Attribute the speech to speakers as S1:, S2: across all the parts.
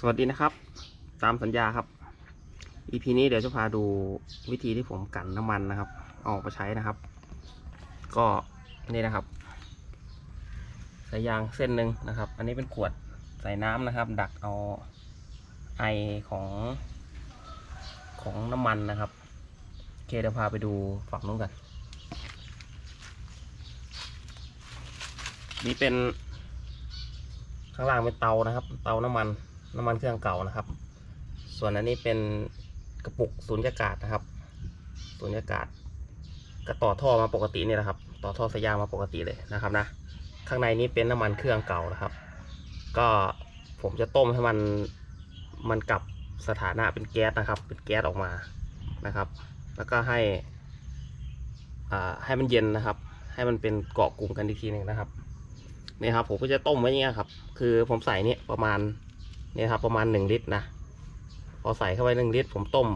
S1: สวัสดีนะครับ ตามสัญญาครับ EP นี้เดี๋ยวจะพาดูวิธีที่ผมกันน้ำมันนะครับอออกมาใช้นะครับ ก็นี่นะครับสายยางเส้นหนึ่งนะครับ อันนี้เป็นขวดใส่น้ำนะครับ ดักเอาไอของของน้ำมันนะครับโอเคเดี๋ยวพาไปดูฝั่งนู้นกัน นี่เป็นข้างล่างเป็นเตานะครับ เตาน้ำมัน น้ำมันเครื่องเก่านะครับ ส่วนอันนี้เป็นกระปุกสูญญากาศนะครับสูญญากาศก็ต่อท่อมาปกตินี่แหละครับ ต่อท่อสายยางมาปกติเลยนะครับนะ ข้างในนี้เป็นน้ำมันเครื่องเก่านะครับ ก็ผมจะต้มให้มันมันกลับสถานะเป็นแก๊สนะครับ เป็นแก๊สออกมานะครับ แล้วก็ให้อ่าให้มันเย็นนะครับ ให้มันเป็นเกาะกลุ่มกันอีกทีหนึ่งนะครับนี่ครับผมก็จะต้มไว้เงี้ยครับ คือผมใส่เนี่ยประมาณ เนี่ยครับประมาณหนึ่งลิตรนะพอใส่เข้าไปหนึ่งลิตรผมต้ม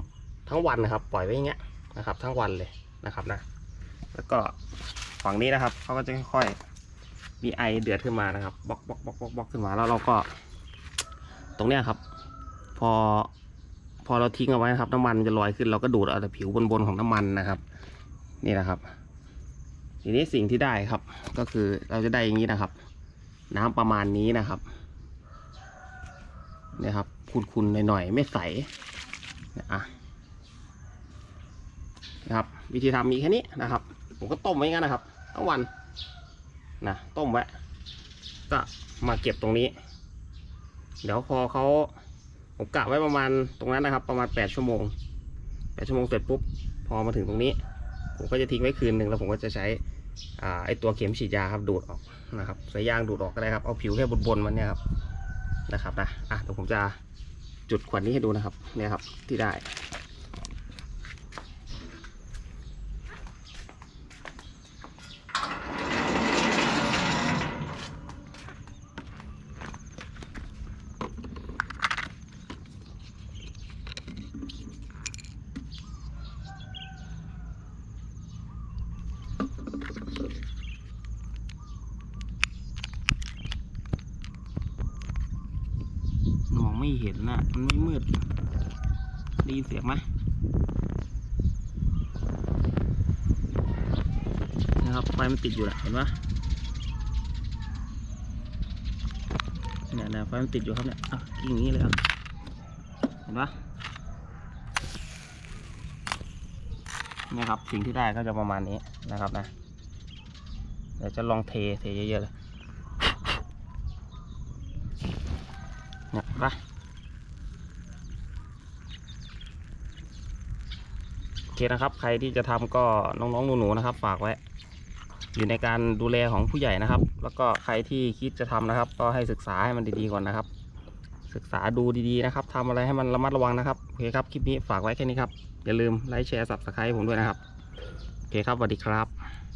S1: ทั้งวันนะครับ ปล่อยไว้อย่างเงี้ยนะครับ ทั้งวันเลยนะครับนะ แล้วก็ฝั่งนี้นะครับเขาก็จะค่อยๆมีไอเดือดขึ้นมานะครับบล็อกบล็อกบล็อกบล็อกบล็อกขึ้นมาแล้วเราก็ ตรงเนี้ยครับ พอพอเราทิ้งเอาไว้นะครับ น้ำมันจะลอยขึ้นเราก็ดูดเอาแต่ผิวบนๆของน้ำมันนะครับ นี่นะครับ ทีนี้สิ่งที่ได้ครับ ก็คือเราจะได้อย่างนี้นะครับ น้ำประมาณนี้นะครับ นี่ยครับคุณๆหน่อยๆไม่ใสนะนะครับ วิธีทำมีแค่นี้นะครับ ผมก็ต้มไว้งั้นนะครับทั้งวันนะต้มไว้ก็มาเก็บตรงนี้ เดี๋ยวพอเขาผมกะไว้ประมาณตรงนั้นนะครับ ประมาณแปดชั่วโมงแปดชั่วโมงเสร็จปุ๊บพอมาถึงตรงนี้ ผมก็จะทิ้งไว้คืนหนึ่งแล้วผมก็จะใช้อ่าไอตัวเข็มฉีดยาครับดูดออกนะครับสายยางดูดออกก็ได้ครับเอาผิวแค่บนๆมันเนี่ยครับ นะครับนะอะเดี๋ยวผมจะจุดขวดนี้ให้ดูนะครับเนี่ยครับที่ได้ ไม่เห็นนะมันไม่มืดได้ยินเสียงไหมนะครับไฟมันติดอยู่แหละเห็นปะเนี่ยนี่ยไฟมันติดอยู่ครับเนี่ยอะกิ่งอย่างนี้เลยครับเห็นปะนี่ครับสิ่งที่ได้ก็จะประมาณนี้นะครับนะเดี๋ยวจะลองเทเทเยอะๆเลยเนี่ยเห็นปะโอ เคนะครับ ใครที่จะทำก็น้องๆหนูๆนะครับ ฝากไว้ อยู่ในการดูแลของผู้ใหญ่นะครับ แล้วก็ใครที่คิดจะทำนะครับ ก็ให้ศึกษาให้มันดีๆก่อนนะครับ ศึกษาดูดีๆนะครับทำอะไรให้มันระมัดระวังนะครับโอเคครับคลิปนี้ฝากไว้แค่นี้ครับอย่าลืมไลค์แชร์สับสไครต์ผมด้วยนะครับโอเคครับสวัสดีครับ